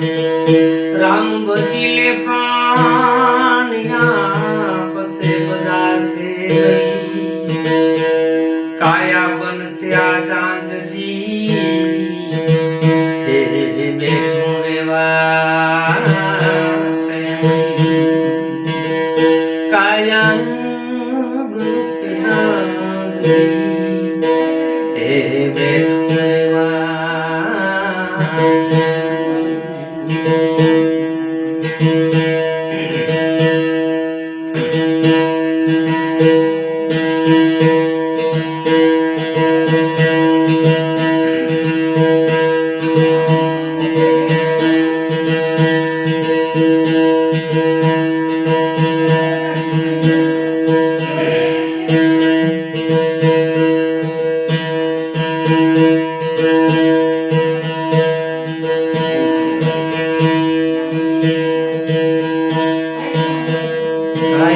રામ બદલે પાણ્યા પસે બધા છે કાયા બનશે આ જાંજજી બેઠું રેવા કાયા Música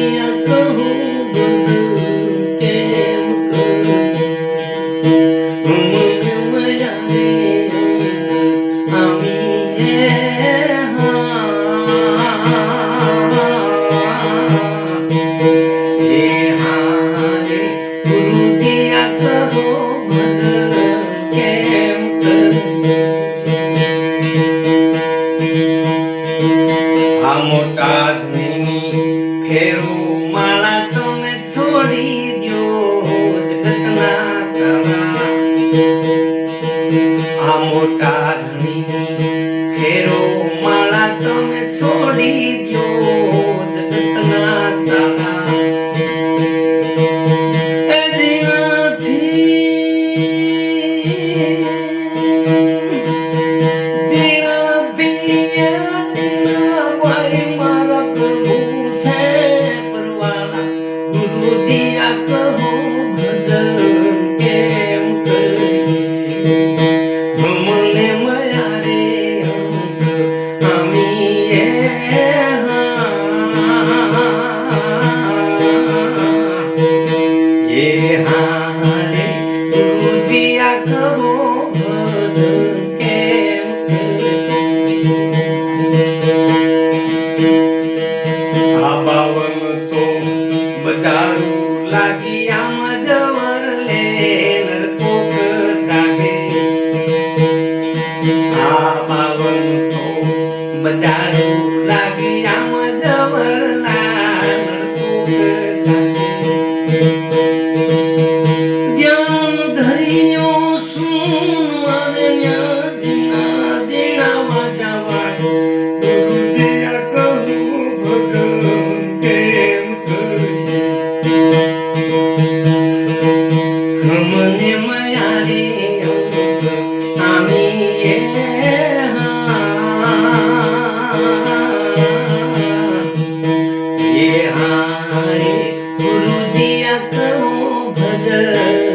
Yeah. મોટા ધણી ફેરો માળા તમે છોડી ये हारे गुरु दिया कहो भजन